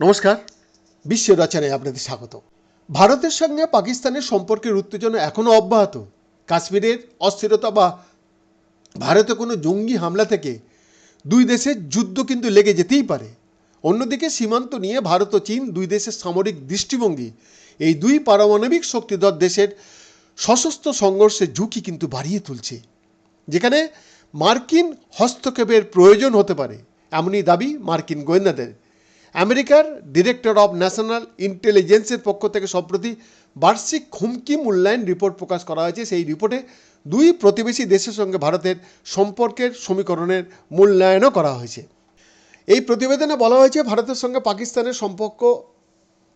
নমস্কার। বিশ্ব রচনায় আপনাদের স্বাগত। ভারতের সঙ্গে পাকিস্তানের সম্পর্কের উত্তেজনা এখনও অব্যাহত। কাশ্মীরের অস্থিরতা বা ভারতে কোনো জঙ্গি হামলা থেকে দুই দেশের যুদ্ধ কিন্তু লেগে যেতেই পারে। অন্যদিকে সীমান্ত নিয়ে ভারত ও চীন দুই দেশের সামরিক দৃষ্টিভঙ্গি, এই দুই পারমাণবিক শক্তিধর দেশের সশস্ত্র সংঘর্ষের ঝুঁকি কিন্তু বাড়িয়ে তুলছে। যেখানে মার্কিন হস্তক্ষেপের প্রয়োজন হতে পারে, এমনই দাবি মার্কিন গোয়েন্দাদের। আমেরিকার ডিরেক্টর অব ন্যাশনাল ইন্টেলিজেন্সের পক্ষ থেকে সম্প্রতি বার্ষিক হুমকি মূল্যায়ন রিপোর্ট প্রকাশ করা হয়েছে। সেই রিপোর্টে দুই প্রতিবেশী দেশের সঙ্গে ভারতের সম্পর্কের সমীকরণের মূল্যায়নও করা হয়েছে। এই প্রতিবেদনে বলা হয়েছে, ভারতের সঙ্গে পাকিস্তানের সম্পর্ক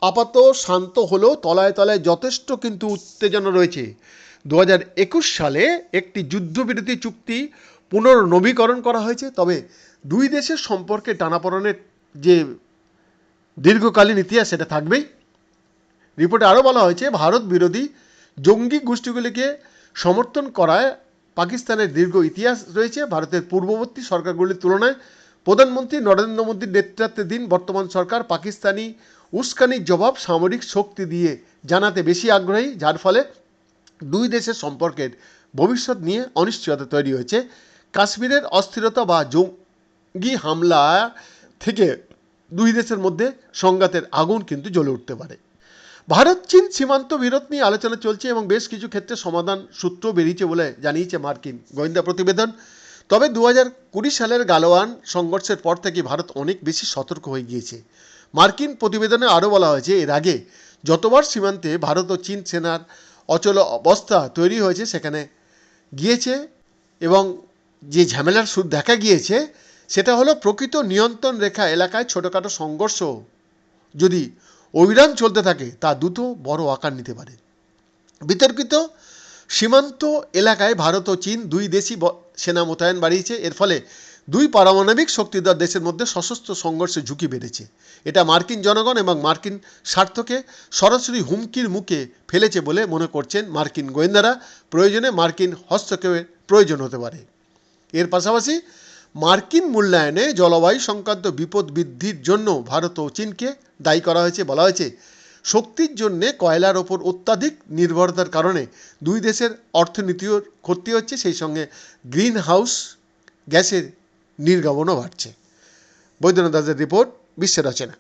আপাত শান্ত হলেও তলায় তলায় যথেষ্ট কিন্তু উত্তেজনা রয়েছে। দু সালে একটি যুদ্ধবিরতি চুক্তি পুনর্নবীকরণ করা হয়েছে। তবে দুই দেশের সম্পর্কে টানাপড়নের যে দীর্ঘকালীন ইতিহাস, সেটা থাকবেই। রিপোর্টে আরও বলা হয়েছে, ভারত বিরোধী জঙ্গি গোষ্ঠীগুলিকে সমর্থন করায় পাকিস্তানের দীর্ঘ ইতিহাস রয়েছে। ভারতের পূর্ববর্তী সরকারগুলির তুলনায় প্রধানমন্ত্রী নরেন্দ্র মোদীর নেতৃত্বাধীন বর্তমান সরকার পাকিস্তানি উস্কানির জবাব সামরিক শক্তি দিয়ে জানাতে বেশি আগ্রহী, যার ফলে দুই দেশের সম্পর্কের ভবিষ্যৎ নিয়ে অনিশ্চয়তা তৈরি হয়েছে। কাশ্মীরের অস্থিরতা বা জঙ্গি হামলা থেকে দুই দেশের মধ্যে সংঘাতের আগুন কিন্তু জ্বলে উঠতে পারে। ভারত, চীন সীমান্ত বিরোধ নিয়ে আলোচনা চলছে এবং বেশ কিছু ক্ষেত্রে সমাধান সূত্র বেরিয়েছে বলে জানিয়েছে মার্কিন গোয়েন্দা প্রতিবেদন। তবে দু কুড়ি সালের গালোয়ান সংঘর্ষের পর থেকে ভারত অনেক বেশি সতর্ক হয়ে গিয়েছে। মার্কিন প্রতিবেদনে আরও বলা হয়েছে, এর আগে যতবার সীমান্তে ভারত ও চীন সেনার অচল অবস্থা তৈরি হয়েছে, সেখানে গিয়েছে এবং যে ঝামেলার সুর দেখা গিয়েছে, সেটা হলো প্রকৃত নিয়ন্ত্রণ রেখা এলাকায় ছোটোখাটো সংঘর্ষ যদি অবিরাম চলতে থাকে, তা দ্রুত বড় আকার নিতে পারে। বিতর্কিত সীমান্ত এলাকায় ভারত ও চীন দুই দেশই সেনা মোতায়েন বাড়িয়েছে, এর ফলে দুই পারমাণবিক শক্তিধর দেশের মধ্যে সশস্ত্র সংঘর্ষের ঝুঁকি বেড়েছে। এটা মার্কিন জনগণ এবং মার্কিন স্বার্থকে সরাসরি হুমকির মুখে ফেলেছে বলে মনে করছেন মার্কিন গোয়েন্দারা। প্রয়োজনে মার্কিন হস্তক্ষেপের প্রয়োজন হতে পারে। এর পাশাপাশি মার্কিন মূল্যায়নে জলবায়ু সংক্রান্ত বিপদ বৃদ্ধির জন্য ভারত ও চীনকে দায়ী করা হয়েছে বলা হয়েছে। শক্তির জন্য কয়লার ওপর অত্যাধিক নির্ভরতার কারণে দুই দেশের অর্থনীতিও ক্ষতি হচ্ছে। সেই সঙ্গে গ্রিন হাউস গ্যাসের নির্গমনও বাড়ছে। বৈদ্যনাথ দাসের রিপোর্ট বিশ্বের রচনা।